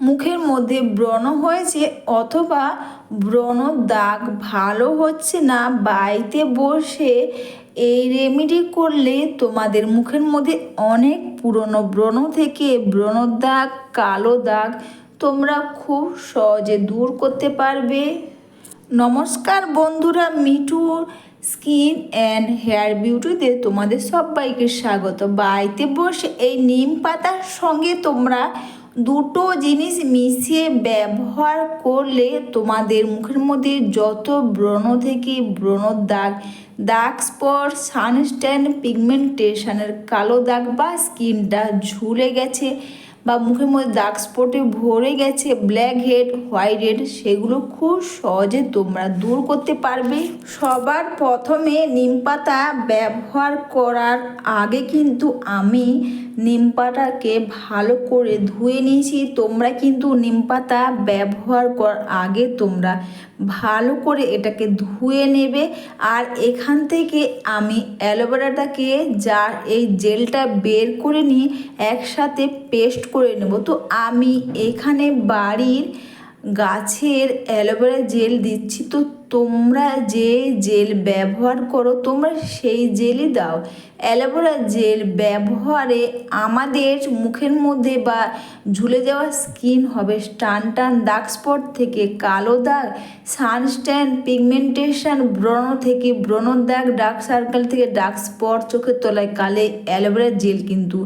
মুখের মধ্যে ব্রণ হয়েছে অথবা ব্রণ দাগ ভালো হচ্ছে না, বাড়িতে বসে এই রেমেডি করলে তোমাদের মুখের মধ্যে অনেক পুরনো ব্রণ থেকে ব্রণ দাগ, কালো দাগ তোমরা খুব সহজে দূর করতে পারবে। নমস্কার বন্ধুরা, মিঠু স্কিন অ্যান্ড হেয়ার বিউটিতে তোমাদের সবাইকে স্বাগত। বাড়িতে বসে এই নিম পাতার সঙ্গে তোমরা দুটো জিনিস মিশিয়ে ব্যবহার করলে তোমাদের মুখের মধ্যে যত ব্রণ থেকে ব্রণ দাগ দাগ স্পট, সানস্ট্যান্ড পিগমেন্টেশনের কালো দাগ বা স্কিনটা ঝুলে গেছে বা মুখের মধ্যে দাগ স্পটে ভরে গেছে, ব্ল্যাক হেড, হোয়াইট হেড, সেগুলো খুব সহজে তোমরা দূর করতে পারবে। সবার প্রথমে নিম পাতা ব্যবহার করার আগে কিন্তু আমি নিম পাতাকে ভালো করে ধুয়ে নিয়েছি। তোমরা কিন্তু নিমপাতা ব্যবহার করার আগে তোমরা। ভালো করে এটাকে ধুয়ে নেবে। আর এখান থেকে আমি অ্যালোভেরাটাকে যা এই জেলটা বের করে নিয়ে একসাথে পেস্ট করে নেব। তো আমি এখানে বাড়ির গাছের অ্যালোভেরা জেল দিচ্ছি, তো তোমরা যে জেল ব্যবহার করো, তোমরা সেই জেলই দাও। অ্যালোভেরা জেল ব্যবহারে আমাদের মুখের মধ্যে বা ঝুলে যাওয়া স্কিন হবে। টান টান দাগ স্পট থেকে কালো দাগ সানস্ট্যান্ড পিগমেন্টেশন, ব্রণ থেকে ব্রণ দাগ, ডার্ক সার্কেল থেকে ডার্ক স্পট, চোখের তলায় কালে অ্যালোভেরা জেল কিন্তু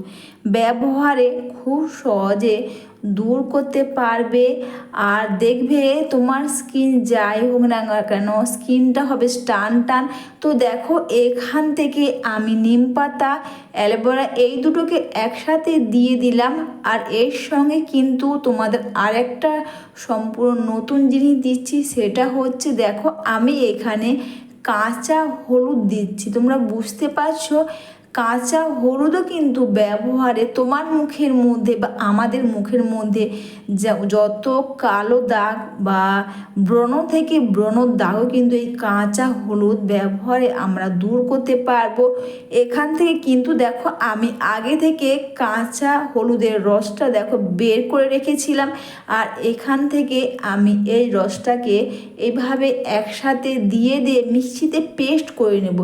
ব্যবহারে খুব সহজে দূর করতে পারবে আর দেখবে তোমার স্কিন যাই হোক না কেন স্কিনটা হবে টান টান। তো দেখো, এখান থেকে আমি নিম পাতা, অ্যালোভেরা এই দুটোকে একসাথে দিয়ে দিলাম। আর এর সঙ্গে কিন্তু তোমাদের আরেকটা সম্পূর্ণ নতুন জিনিস দিচ্ছি, সেটা হচ্ছে দেখো, আমি এখানে কাঁচা হলুদ দিচ্ছি। তোমরা বুঝতে পারছ? কাঁচা হলুদও কিন্তু ব্যবহারে তোমার মুখের মধ্যে বা আমাদের মুখের মধ্যে যত কালো দাগ বা ব্রণ থেকে ব্রণর দাগও কিন্তু এই কাঁচা হলুদ ব্যবহারে আমরা দূর করতে পারব। এখান থেকে কিন্তু দেখো আমি আগে থেকে কাঁচা হলুদের রসটা দেখো বের করে রেখেছিলাম আর এখান থেকে আমি এই রসটাকে এইভাবে একসাথে দিয়ে দিয়ে মিক্সিতে পেস্ট করে নেব।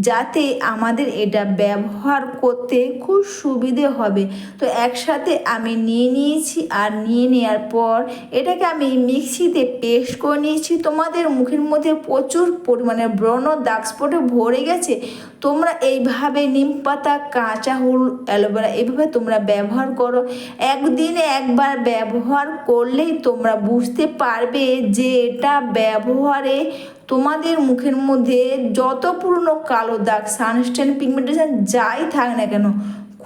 যাতে আমাদের এটা ব্যবহার করতে খুব সুবিধে হবে। তো একসাথে আমি নিয়ে নিয়েছি আর নিয়ে নেওয়ার পর এটাকে আমি মিক্সিতে পেস্ট করে নিয়েছি। তোমাদের মুখের মধ্যে প্রচুর পরিমাণে ব্রণ দাগ স্পটে ভরে গেছে। তোমরা এইভাবে নিম পাতা, কাঁচা হুল অ্যালোভেরা এইভাবে তোমরা ব্যবহার করো। একদিনে একবার ব্যবহার করলেই তোমরা বুঝতে পারবে যে এটা ব্যবহারে তোমাদের মুখের মধ্যে যত পুরনো কালো দাগ সানস্টেন পিগমেন্টেশন যাই থাক না কেন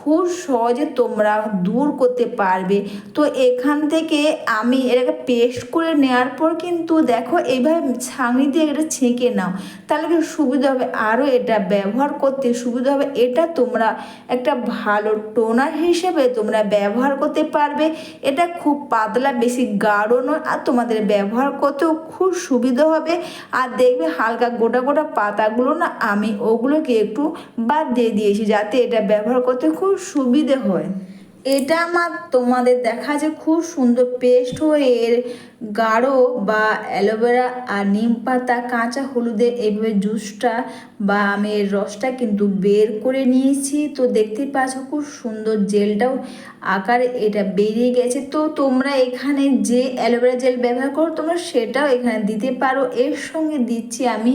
খুব সহজে তোমরা দূর করতে পারবে। তো এখান থেকে আমি এটাকে পেস্ট করে নেওয়ার পর কিন্তু দেখো, এইভাবে ছাঁকনি দিয়ে এটা ছেঁকে নাও। তাহলে কিন্তু সুবিধা হবে? আরও এটা ব্যবহার করতে সুবিধা হবে। এটা তোমরা একটা ভালো টোনার হিসেবে তোমরা ব্যবহার করতে পারবে। এটা খুব পাতলা, বেশি গাঢ় নয় আর তোমাদের ব্যবহার করতেও খুব সুবিধা হবে। আর দেখবে হালকা গোটা গোটা পাতাগুলো না, আমি ওগুলোকে একটু বাদ দিয়ে দিয়েছি যাতে এটা ব্যবহার করতে খুব সুবিধে হয়। এটা আমার তোমাদের দেখা যে খুব সুন্দর পেস্ট হয়ে এর গাঢ় বা অ্যালোভেরা আর নিম পাতা, কাঁচা হলুদের এইভাবে জুসটা বা আমি এর রসটা কিন্তু বের করে নিয়েছি। তো দেখতে পাচ্ছ খুব সুন্দর জেলটাও আকারে এটা বেরিয়ে গেছে। তো তোমরা এখানে যে অ্যালোভেরা জেল ব্যবহার করো, তোমরা সেটাও এখানে দিতে পারো। এর সঙ্গে দিচ্ছি আমি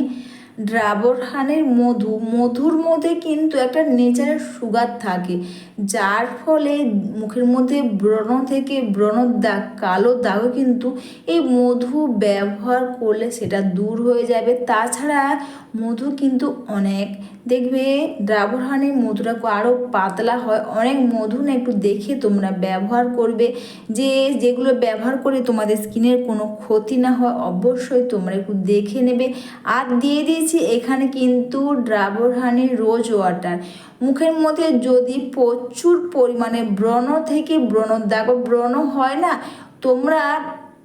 ড্রাবরহানের মধু, মধুর মধ্যে কিন্তু একটা নেচারের সুগার থাকে, যার ফলে মুখের মধ্যে ব্রণ থেকে ব্রণর দাগ, কালো দাগও কিন্তু এই মধু ব্যবহার করলে সেটা দূর হয়ে যাবে। তাছাড়া মধু কিন্তু অনেক, দেখবে ড্রাবরহানের মধুটা আরও পাতলা হয়, অনেক মধু না একটু দেখে তোমরা ব্যবহার করবে, যে যেগুলো ব্যবহার করে তোমাদের স্কিনের কোনো ক্ষতি না হয়, অবশ্যই তোমরা একটু দেখে নেবে। আর দিয়ে দিয়েছি এখানে কিন্তু ড্রাবরহানির রোজ ওয়াটার। মুখের মধ্যে যদি প্রচুর পরিমাণে ব্রণ থেকে ব্রণ, দেখো ব্রণ হয় না, তোমরা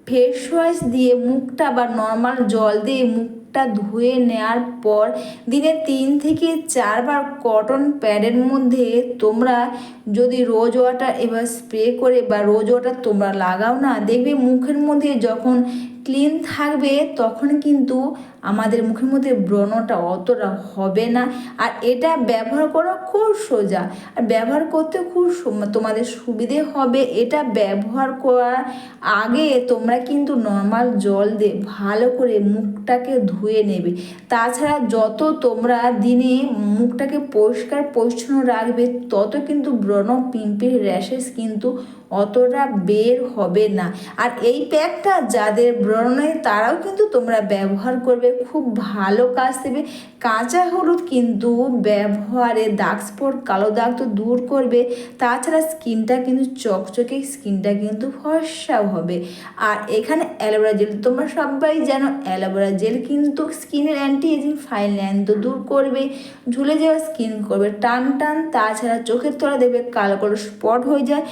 ফেস ওয়াশ দিয়ে মুখটা বা নর্মাল জল দিয়ে মুখ মুখটা ধুয়ে নেওয়ার পর দিনে তিন থেকে চারবার কটন প্যাডের মধ্যে তোমরা যদি রোজ ওয়াটার এবার স্প্রে করে বা রোজ ওয়াটার তোমরা লাগাও না, দেখবে মুখের মধ্যে যখন ক্লিন থাকবে, তখন কিন্তু আমাদের মুখের মধ্যে ব্রণটা অতটা হবে না। আর এটা ব্যবহার করা খুব সোজা। আর ব্যবহার করতে খুব তোমাদের সুবিধে হবে। এটা ব্যবহার করার আগে তোমরা কিন্তু নর্মাল জল দিয়ে ভালো করে মুখটাকে ধুয়ে নেবে। তাছাড়া যত তোমরা দিনে মুখটাকে পরিষ্কার পরিচ্ছন্ন রাখবে, তত কিন্তু ব্রণ, পিম্পির র্যাশেস কিন্তু অতটা বের হবে না। আর এই প্যাকটা যাদের ব্রণ, তারাও কিন্তু তোমরা ব্যবহার করবে। খুব ভালো কাজ দেবে। কাঁচা হলুদ কিন্তু ব্যবহারে দাগ স্পট কালো দাগ তো দূর করবে। তাছাড়া স্কিনটা কিন্তু চকচকে, স্কিনটা কিন্তু ফর্সাও হবে। আর এখানে অ্যালোভেরা জেল, তোমরা সবাই জানো, অ্যালোভেরা জেল কিন্তু স্কিনের অ্যান্টি এজিং ফাইন লাইন তো দূর করবে, ঝুলে যাওয়া স্কিন করবে। টান টান, তাছাড়া চোখের তলা দেবে কালো কালো স্পট হয়ে যায়,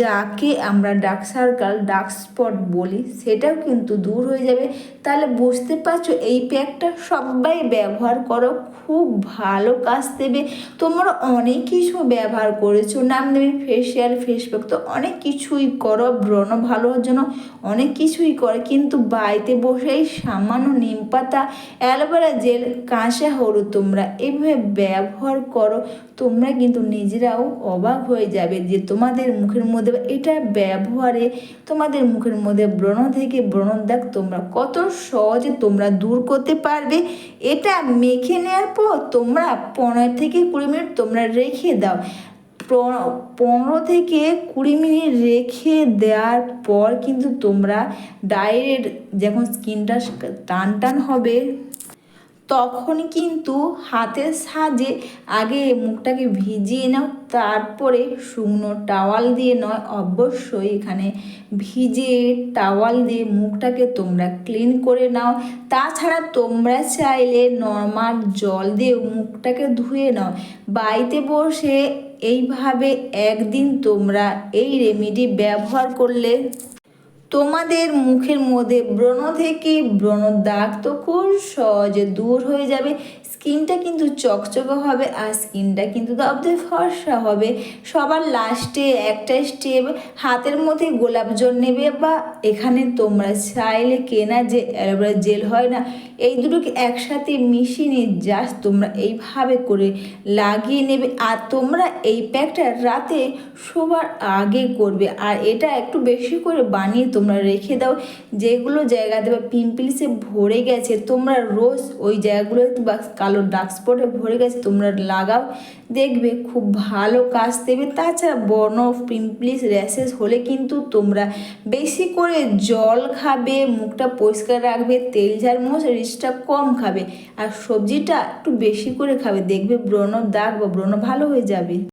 যাকে আমরা ডার্ক সার্কাল ডার্ক স্পট বলি, সেটাও কিন্তু দূর হয়ে যাবে। তাহলে বুঝতে পারছ, এই প্যাকটা সবাই ব্যবহার করো। খুব ভালো কাজ দেবে। তোমরা অনেক কিছু ব্যবহার করেছ। নাম দেবে ফেসিয়াল ফেসবুক তো অনেক কিছুই করো, ব্রণ ভালো হওয়ার জন্য অনেক কিছুই করে। কিন্তু বাড়িতে বসেই সামান্য নিম পাতা, অ্যালোভেরা জেল, কাঁচা হলুদ তোমরা এভাবে ব্যবহার করো, তোমরা কিন্তু নিজেরাও অবাক হয়ে যাবে যে তোমাদের মুখের মধ্যে এটা ব্যবহারে, তোমাদের মুখের মধ্যে ব্রণ থেকে ব্রণ দাগ তোমরা কত সহজে তোমরা দূর করতে পারবে। এটা মেখে নেওয়ার পর তোমরা পনেরো থেকে কুড়ি মিনিট তোমরা রেখে দাও। পনেরো থেকে কুড়ি মিনিট রেখে দেওয়ার পর কিন্তু তোমরা ডাইরেক্ট যখন স্কিনটা টান টান হবে তখন কিন্তু হাতের সাহায্যে আগে মুখটাকে ভিজিয়ে নাও, তারপরে শুকনো টাওয়াল দিয়ে নয়, অবশ্যই এখানে ভিজে টাওয়াল দিয়ে মুখটাকে তোমরা ক্লিন করে নাও। তাছাড়া তোমরা চাইলে নর্মাল জল দিয়ে মুখটাকে ধুয়ে নাও। বাড়িতে বসে এইভাবে একদিন তোমরা এই রেমেডি ব্যবহার করলে তোমাদের মুখের মধ্যে ব্রণ থেকে ব্রণ দাগ তো খুব সহজে দূর হয়ে যাবে। স্কিনটা কিন্তু চকচকে হবে আর স্কিনটা কিন্তু দবদে ফর্সা হবে। সবার লাস্টে একটা স্টেপ হাতের মধ্যে গোলাপ জল নেবে বা এখানে তোমরা চাইলে কেনা যে অ্যালোভেরা জেল হয় না, এই দুটোকে একসাথে মিশিয়ে নিয়ে জাস্ট তোমরা এইভাবে করে লাগিয়ে নেবে। আর তোমরা এই প্যাকটা রাতে শোবার আগে করবে। আর এটা একটু বেশি করে বানিয়ে তোমরা রেখে দাও। যেগুলো জায়গাতে বা পিম্পলসে ভরে গেছে, তোমরা রোজ ওই জায়গাগুলো বা কালো ডার্ক স্পটে ভরে গেছে, তোমরা লাগাও, দেখবে খুব ভালো কাজ দেবে। তাছাড়া বর্ণ পিম্পলিস র্যাশেস হলে কিন্তু তোমরা বেশি করে জল খাবে, মুখটা পরিষ্কার রাখবে, তেল ঝাল রিসটা কম খাবে। আর সবজিটা একটু বেশি করে খাবে, দেখবে ব্রণ দাগ বা ব্রণ ভালো হয়ে যাবে।